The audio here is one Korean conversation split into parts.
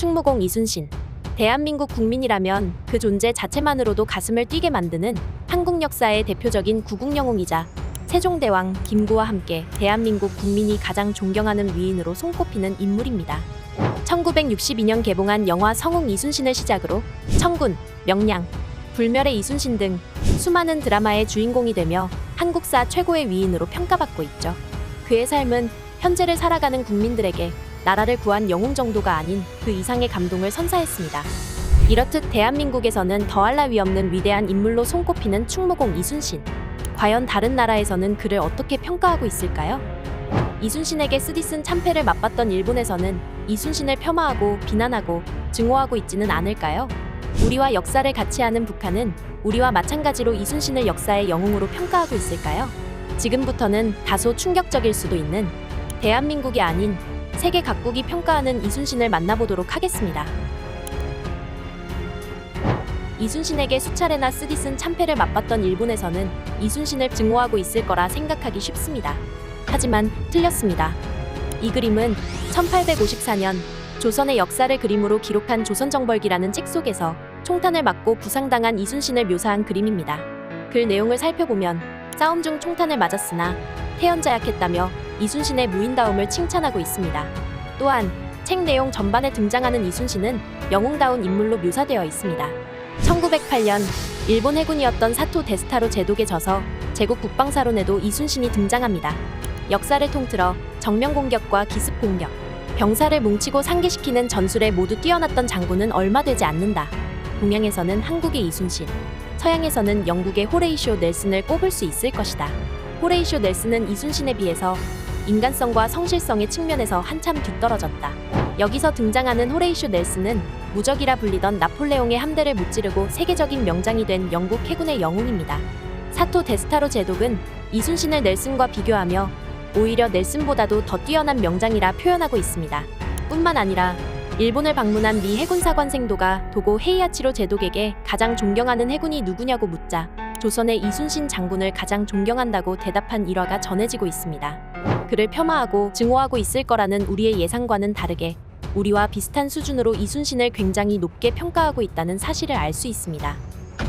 충무공 이순신. 대한민국 국민이라면 그 존재 자체만으로도 가슴을 뛰게 만드는 한국 역사의 대표적인 구국 영웅이자 세종대왕 김구와 함께 대한민국 국민이 가장 존경하는 위인으로 손꼽히는 인물입니다. 1962년 개봉한 영화 성웅 이순신을 시작으로 청군, 명량, 불멸의 이순신 등 수많은 드라마의 주인공이 되며 한국사 최고의 위인으로 평가받고 있죠. 그의 삶은 현재를 살아가는 국민들에게 나라를 구한 영웅 정도가 아닌 그 이상의 감동을 선사했습니다. 이렇듯 대한민국에서는 더할 나위 없는 위대한 인물로 손꼽히는 충무공 이순신. 과연 다른 나라에서는 그를 어떻게 평가하고 있을까요? 이순신에게 쓰디쓴 참패를 맛봤던 일본에서는 이순신을 폄하하고 비난하고 증오하고 있지는 않을까요? 우리와 역사를 같이 하는 북한은 우리와 마찬가지로 이순신을 역사의 영웅으로 평가하고 있을까요? 지금부터는 다소 충격적일 수도 있는 대한민국이 아닌 세계 각국이 평가하는 이순신을 만나보도록 하겠습니다. 이순신에게 수차례나 쓰디 쓴 참패를 맛봤던 일본에서는 이순신을 증오하고 있을 거라 생각하기 쉽습니다. 하지만 틀렸습니다. 이 그림은 1854년 조선의 역사를 그림으로 기록한 조선정벌기라는 책 속에서 총탄을 맞고 부상당한 이순신을 묘사한 그림입니다. 글 내용을 살펴보면 싸움 중 총탄을 맞았으나 태연자약했다며 이순신의 무인다움을 칭찬하고 있습니다. 또한 책 내용 전반에 등장하는 이순신은 영웅다운 인물로 묘사되어 있습니다. 1908년 일본 해군이었던 사토 데스타로 제독에 져서 제국 국방사론에도 이순신이 등장합니다. 역사를 통틀어 정면 공격과 기습 공격, 병사를 뭉치고 상기시키는 전술에 모두 뛰어났던 장군은 얼마 되지 않는다. 동양에서는 한국의 이순신, 서양에서는 영국의 호레이쇼 넬슨을 꼽을 수 있을 것이다. 호레이쇼 넬슨은 이순신에 비해서 인간성과 성실성의 측면에서 한참 뒤떨어졌다. 여기서 등장하는 호레이쇼 넬슨은 무적이라 불리던 나폴레옹의 함대를 무찌르고 세계적인 명장이 된 영국 해군의 영웅입니다. 사토 데스타로 제독은 이순신을 넬슨과 비교하며 오히려 넬슨보다도 더 뛰어난 명장이라 표현하고 있습니다. 뿐만 아니라 일본을 방문한 미 해군 사관 생도가 도고 헤이아치로 제독에게 가장 존경하는 해군이 누구냐고 묻자 조선의 이순신 장군을 가장 존경한다고 대답한 일화가 전해지고 있습니다. 그를 폄하하고 증오하고 있을 거라는 우리의 예상과는 다르게 우리와 비슷한 수준으로 이순신을 굉장히 높게 평가하고 있다는 사실을 알 수 있습니다.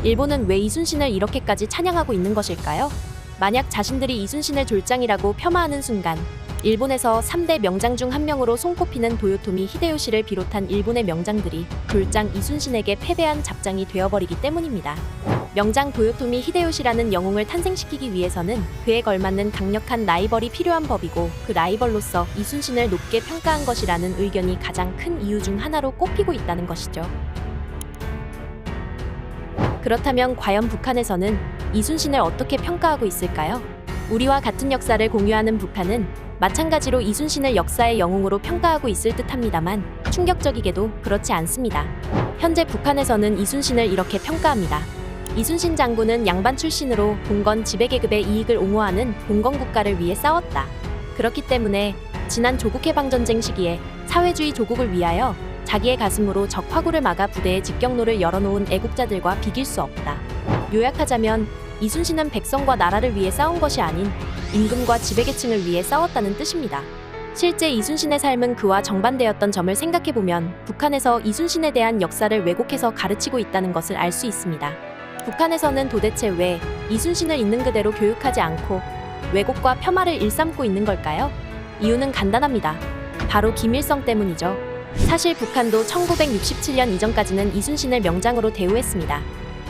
일본은 왜 이순신을 이렇게까지 찬양하고 있는 것일까요? 만약 자신들이 이순신을 졸장이라고 폄하하는 순간 일본에서 3대 명장 중 한 명으로 손꼽히는 도요토미 히데요시를 비롯한 일본의 명장들이 졸장 이순신에게 패배한 잡장이 되어버리기 때문입니다. 명장 도요토미 히데요시라는 영웅을 탄생시키기 위해서는 그에 걸맞는 강력한 라이벌이 필요한 법이고 그 라이벌로서 이순신을 높게 평가한 것이라는 의견이 가장 큰 이유 중 하나로 꼽히고 있다는 것이죠. 그렇다면 과연 북한에서는 이순신을 어떻게 평가하고 있을까요? 우리와 같은 역사를 공유하는 북한은 마찬가지로 이순신을 역사의 영웅으로 평가하고 있을 듯합니다만 충격적이게도 그렇지 않습니다. 현재 북한에서는 이순신을 이렇게 평가합니다. 이순신 장군은 양반 출신으로 봉건 지배계급의 이익을 옹호하는 봉건 국가를 위해 싸웠다. 그렇기 때문에 지난 조국 해방전쟁 시기에 사회주의 조국을 위하여 자기의 가슴으로 적 화구를 막아 부대의 직경로를 열어놓은 애국자들과 비길 수 없다. 요약하자면 이순신은 백성과 나라를 위해 싸운 것이 아닌 임금과 지배계층을 위해 싸웠다는 뜻입니다. 실제 이순신의 삶은 그와 정반대였던 점을 생각해보면 북한에서 이순신에 대한 역사를 왜곡해서 가르치고 있다는 것을 알 수 있습니다. 북한에서는 도대체 왜 이순신을 있는 그대로 교육하지 않고 왜곡과 폄하를 일삼고 있는 걸까요? 이유는 간단합니다. 바로 김일성 때문이죠. 사실 북한도 1967년 이전까지는 이순신을 명장으로 대우했습니다.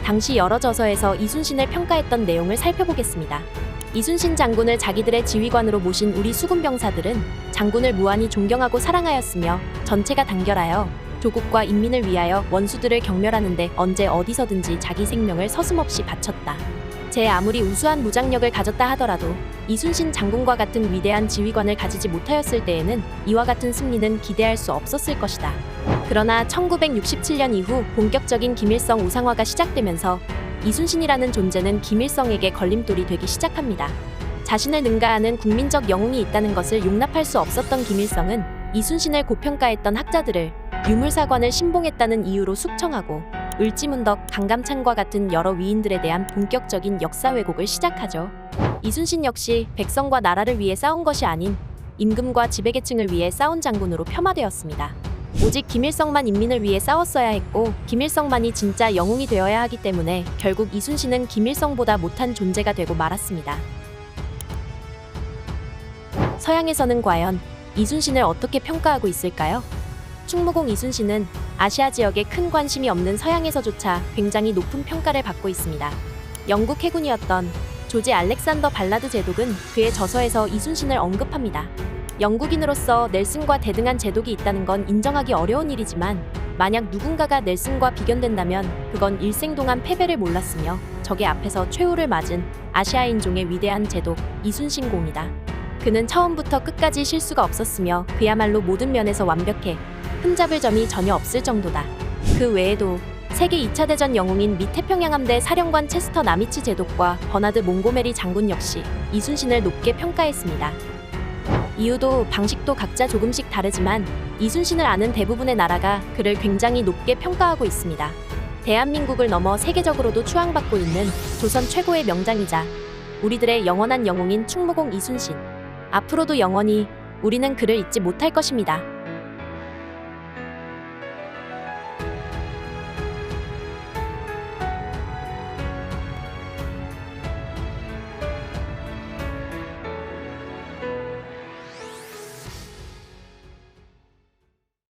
당시 여러 저서에서 이순신을 평가했던 내용을 살펴보겠습니다. 이순신 장군을 자기들의 지휘관으로 모신 우리 수군 병사들은 장군을 무한히 존경하고 사랑하였으며 전체가 단결하여 조국과 인민을 위하여 원수들을 경멸하는데 언제 어디서든지 자기 생명을 서슴없이 바쳤다. 제 아무리 우수한 무장력을 가졌다 하더라도 이순신 장군과 같은 위대한 지휘관을 가지지 못하였을 때에는 이와 같은 승리는 기대할 수 없었을 것이다. 그러나 1967년 이후 본격적인 김일성 우상화가 시작되면서 이순신이라는 존재는 김일성에게 걸림돌이 되기 시작합니다. 자신을 능가하는 국민적 영웅이 있다는 것을 용납할 수 없었던 김일성은 이순신을 고평가했던 학자들을 유물사관을 신봉했다는 이유로 숙청하고 을지문덕, 강감찬과 같은 여러 위인들에 대한 본격적인 역사 왜곡을 시작하죠. 이순신 역시 백성과 나라를 위해 싸운 것이 아닌 임금과 지배계층을 위해 싸운 장군으로 폄하되었습니다. 오직 김일성만 인민을 위해 싸웠어야 했고 김일성만이 진짜 영웅이 되어야 하기 때문에 결국 이순신은 김일성보다 못한 존재가 되고 말았습니다. 서양에서는 과연 이순신을 어떻게 평가하고 있을까요? 충무공 이순신은 아시아 지역에 큰 관심이 없는 서양에서조차 굉장히 높은 평가를 받고 있습니다. 영국 해군이었던 조지 알렉산더 발라드 제독은 그의 저서에서 이순신을 언급합니다. 영국인으로서 넬슨과 대등한 제독이 있다는 건 인정하기 어려운 일이지만 만약 누군가가 넬슨과 비견된다면 그건 일생 동안 패배를 몰랐으며 적의 앞에서 최후를 맞은 아시아인 종의 위대한 제독 이순신 공이다. 그는 처음부터 끝까지 실수가 없었으며 그야말로 모든 면에서 완벽해 흠잡을 점이 전혀 없을 정도다. 그 외에도 세계 2차 대전 영웅인 미 태평양 함대 사령관 체스터 나미츠 제독과 버나드 몽고메리 장군 역시 이순신을 높게 평가했습니다. 이유도 방식도 각자 조금씩 다르지만 이순신을 아는 대부분의 나라가 그를 굉장히 높게 평가하고 있습니다. 대한민국을 넘어 세계적으로도 추앙받고 있는 조선 최고의 명장이자 우리들의 영원한 영웅인 충무공 이순신. 앞으로도 영원히 우리는 그를 잊지 못할 것입니다.